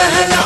hele hele.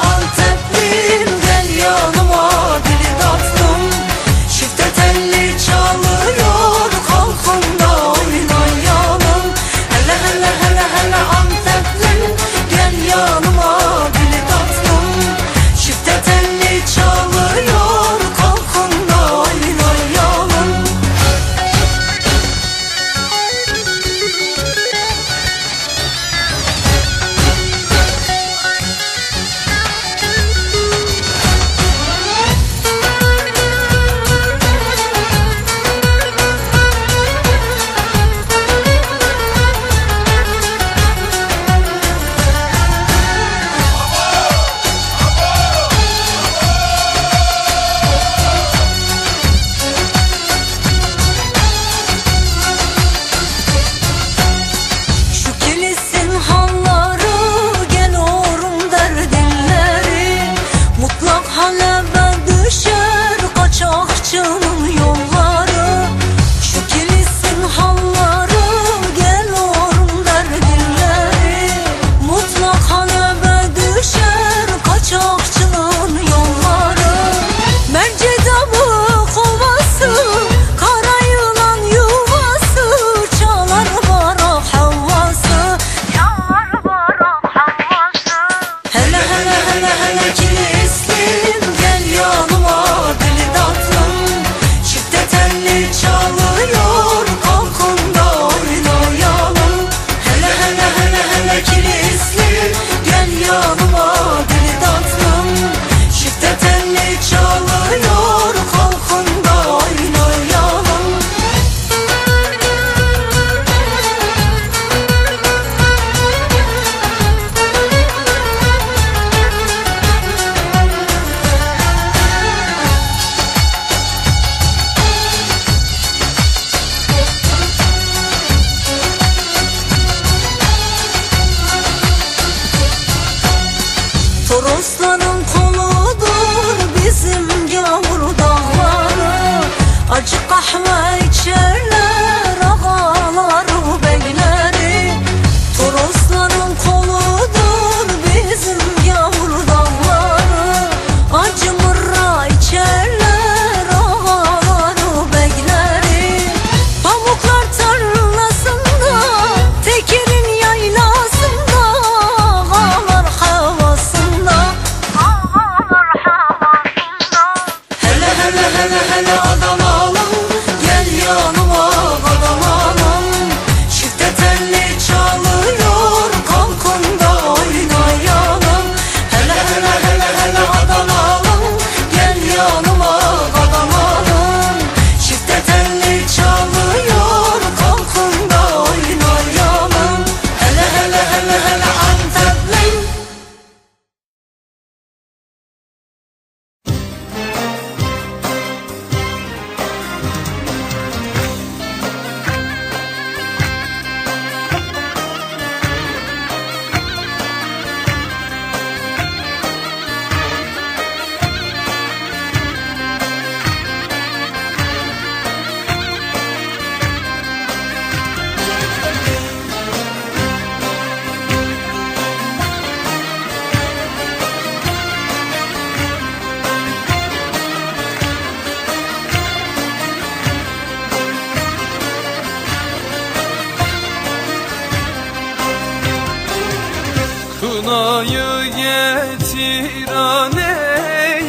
Kınayı getir aney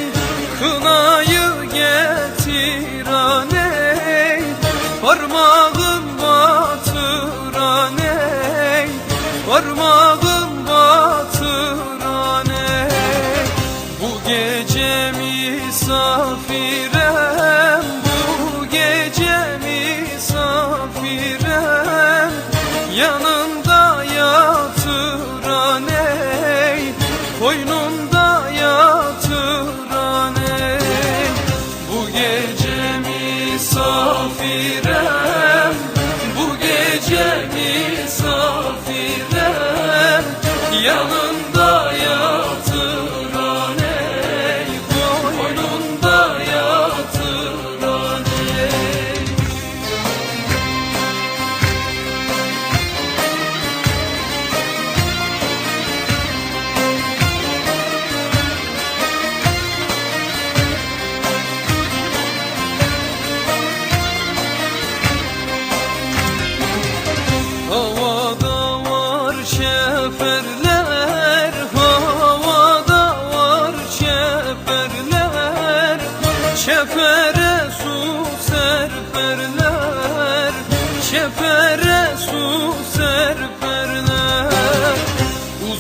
Kınayı getir aney. Parmağın batır aney Parmağın batır aney. Bu gece misafirem Bu gece misafirem. Yanımda yatıran koynunda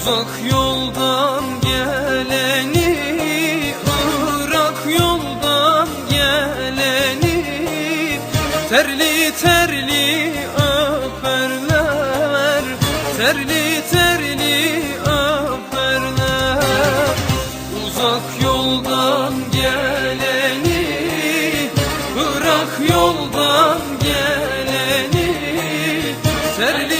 Uzak yoldan geleni Irak yoldan geleni. Terli terli öperler Terli terli öperler. Uzak yoldan geleni Irak yoldan geleni. Terli